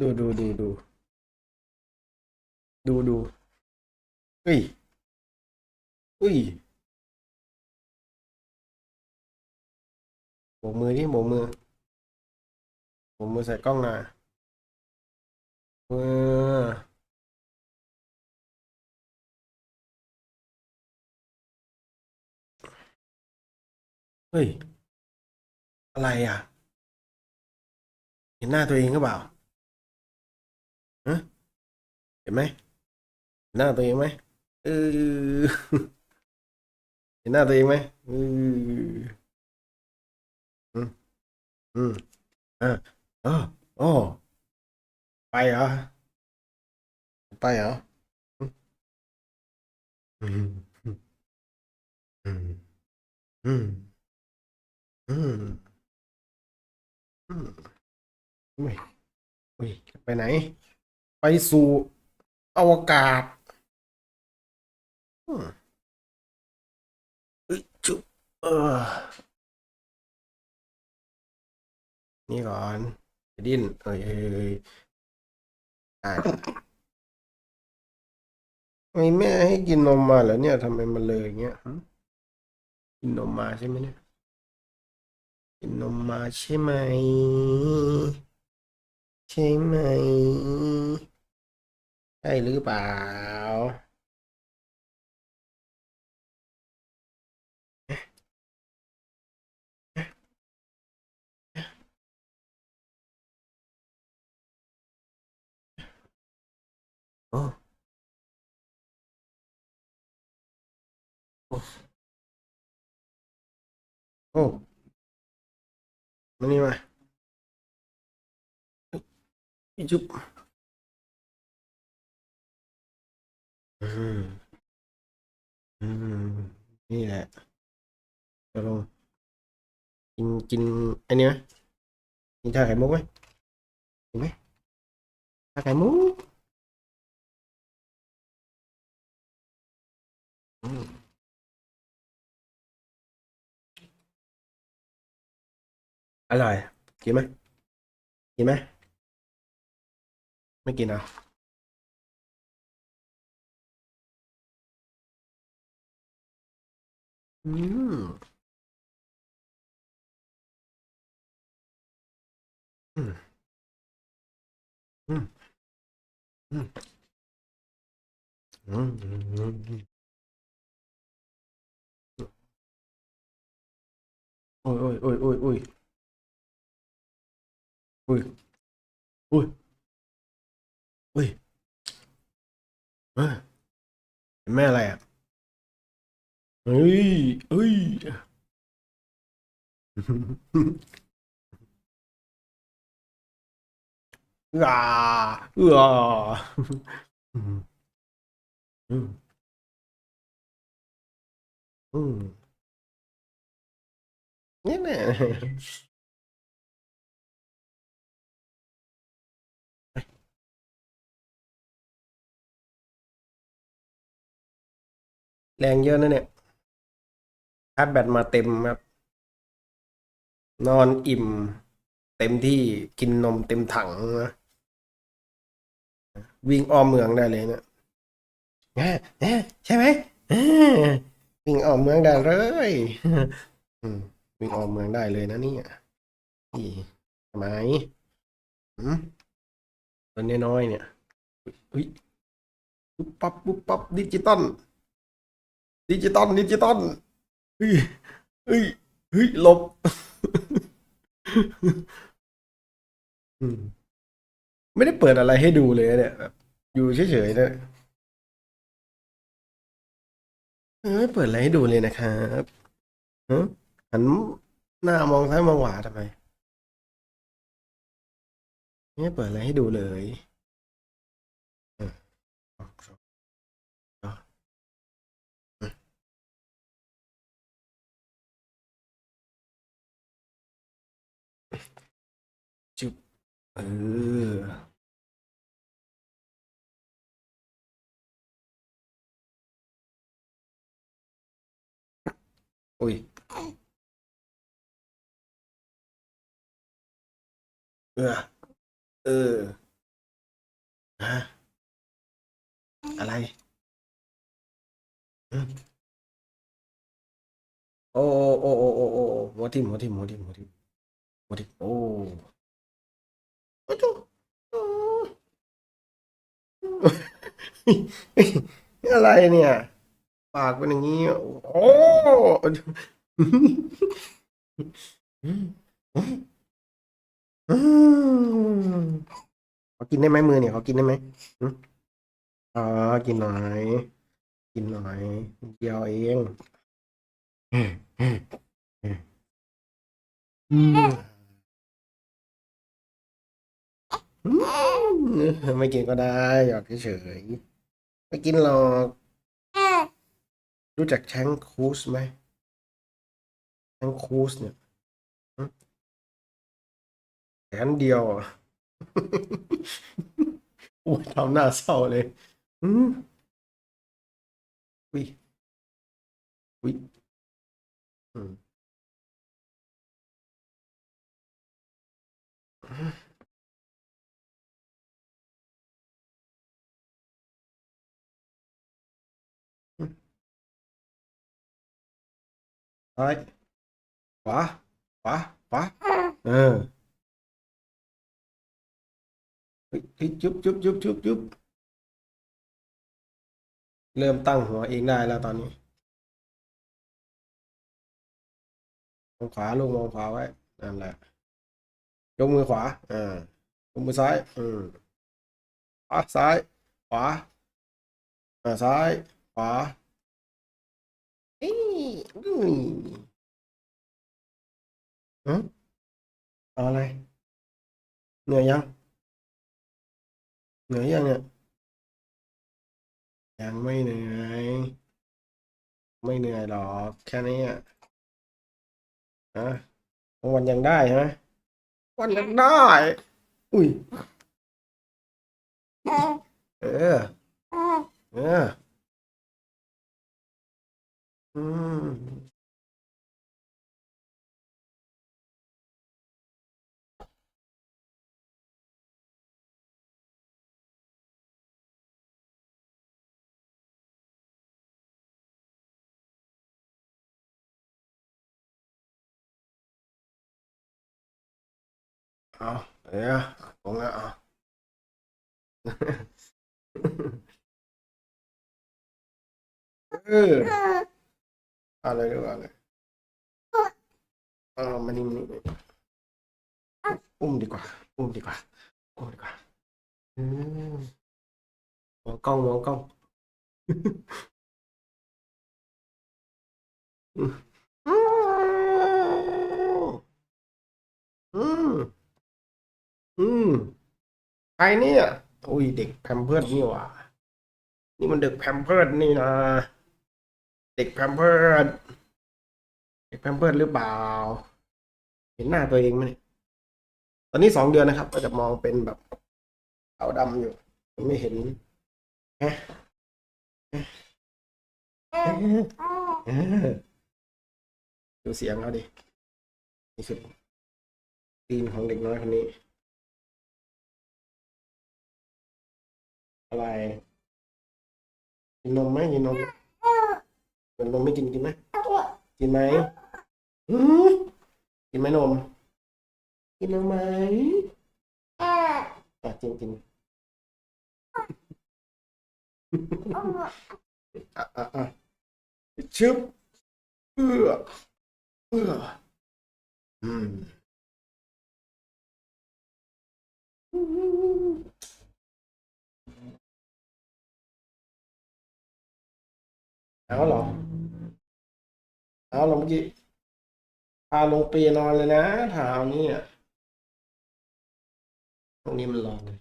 ดูดูดูดูดูดูเฮ้ยเฮ้ยโบกมือดิโบกมือโบกมือใส่กล้องหน่อยมือเฮ้ย อะไรอะ เห็นหน้าตัวเองหรือเปล่า ห็นไหมหน้าตัวเองไหมเออเห็นหน้าตัวเองไหมเอออืมอืมอ่าออโอ้ไปเหรอไปเหรออืมอืมอืมอืมอืมอุ้ยอุ้ยไปไหน ไปสู่ อวกาศอืมเอ้ยจุ๊บเออ นี่ก่อนจะดิ้นเอ้ยเอ้ยเอ้ยได้ทำไมแม่ให้กินนมมาเหรอเนี่ยทำไมมันเลยอย่างเงี้ยหึกินนมมาใช่ไหมเนี่ย กินนมมาใช่ไหม ใช่ไหมใช่หรือเปล่า โอ้โอ้โอ้มานี่มาอีจุ๊บ อืมอืมนี่แหละจะลงกินกินอันนี้ไหมกินชาไข่มุกไหมกินไหมชาไข่มุกอืมอร่อยกินไหมกินไหมไม่กินอะ อืมอืมอืมอืมอืมอืมอืมอืมโอ้ยโอ้ยโอ้ยโอ้ยโอ้ยโอ้ยโอ้ยโอ้ยเอ้ยเห็นแม่อะไรอะ เฮ้ยเฮ้ย อ่าเอออือืมอืมนี่แน่แรงเยอะนะเนี่ย ชาร์จแบตมาเต็มครับ นอนอิ่ม เต็มที่กินนมเต็มถังนะวิ่งอ้อมเมืองได้เลยเนี่ยแหม่แหม่ใช่ไหมวิ่งอ้อมเมืองได้เลยวิ่งอ้อมเมืองได้เลยนะเนี่ยนี่ทำไมตัวน้อยๆเนี่ยเฮ้ยปุ๊บปั๊บปุ๊บปั๊บดิจิตอลดิจิตอลดิจิตอล เฮ้ยเฮ้ยเฮ้ยลบไม่ได้เปิดอะไรให้ดูเลยเนี่ยแบบอยู่เฉยๆนะไม่เปิดอะไรให้ดูเลยนะครับฮะหันหน้ามองซ้ายมองขวาทำไมไม่เปิดอะไรให้ดูเลย เออ อุ้ย เออ เออฮะอะไรอืมโอ้โอ้โอ้โอ้โอ้โอ้หัวทิ่มหัวทิ่มหัวทิ่มหัวทิ่มหัวทิ่มโอ้ โอ้โจ้โอ้อะไรเนี่ย ปากเป็นอย่างนี้ โอ้อืมเขากินได้ไหมมือเนี่ยเขากินได้ไหมอืมอ๋อกินหน่อย กินหน่อยเดียวเองอืม ไม่กินก็ได้หยอกเฉยๆไม่กินหรอก รู้จักแชงคูสไหมแชงคูสเนี่ยแขนเดียวอะโอ้ทำหน้าเศร้าเลยอืมอุ้ยอุ้ยอืม ซ้ายขวาขวาขวาเออเฮ้ยเฮ้ยจุ๊บจุ๊บจุ๊บจุ๊บจุ๊บเริ่มตั้งหัวเองได้แล้วตอนนี้มองขวาลูกมองขวาไว้นั่นแหละยกมือขวาอ่ายกมือซ้ายอืมขวาซ้าย ขวาอ่าซ้าย ขวา อ้ยอุ้ยอืมเอาอะไร เหนื่อยยัง เหนื่อยยังเนี่ย ยังไม่เหนื่อย ไม่เหนื่อยหรอกแค่นี้อะฮะวันยังได้ใช่ไหมวันยังได้ อุ้ย เออ เออ อืมเอาเดี๋ยวตรงนั้นเอาเออเอาเลยดีกว่าเลยเอามานี่นี่อุ้มดีกว่า อุ้มดีกว่าอุ้มดีกว่าอืมมองกล้องมองกล้องอืมอืมอืมใครเนี่ยอุ้ยเด็กแพมเพิร์ดนี่หว่า นี่มันเด็กแพมเพิร์ดนี่นะ เด็กแพมเพิร์ดเด็กแพมเพิร์ดหรือเปล่า เห็นหน้าตัวเองไหมเนี่ยตอนนี้สองเดือนนะครับ ก็จะมองเป็นแบบขาวดำอยู่ ไม่เห็นฮะฮะฮะดูเสียงเขาดิ นี่คือตีนของเด็กน้อยคนนี้ อะไรกินนมไหมกินนม กินนมไม่กินกินไหมกินไหมอืมกินไหมนม กินนมไหมอะกินกินอะอะอะชึบเอื้อเอื้ออืมเอาเหรอ เอาเหรอเมื่อกี้พาลงเปียนอนเลยนะเท้านี่อะตรงนี้มันร้อนเลย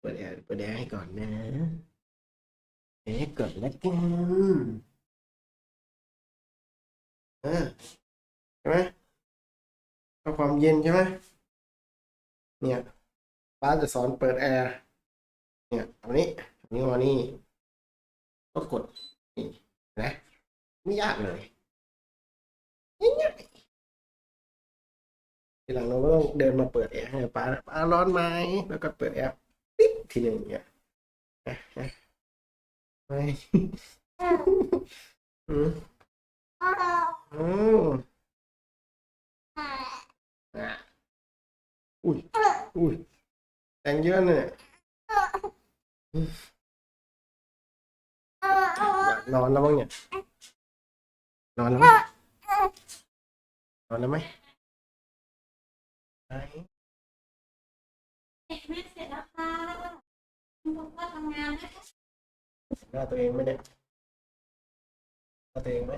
เปิดแอร์เปิดแอร์ให้ก่อนนะแอร์ก่อนแล้วกันเออใช่ไหมเอาความเย็นใช่ไหมเนี่ยป้าจะสอนเปิดแอร์เนี่ยตรงนี้ตรงนี้มานี่ก็กดนี่นะ ไม่ยากเลยง่ายๆทีหลังเราก็ต้องเดินมาเปิดแอร์ให้ป้าป้าร้อนไหมแล้วก็เปิดแอร์ปิ๊บทีหนึ่งเนี่ยนะนะไม่อืมอือะอุ้ยอุ้ยแรงเยอะเนี่ยอยากนอนแล้วบ้างเนี่ย นอนแล้วไหมนอนแล้วไหมไหนเด็กแม่เสร็จแล้วค่ะคุณพ่อก็ทำงานนะคะหน้าตัวเองไหมเนี่ยหน้าตัวเองไหม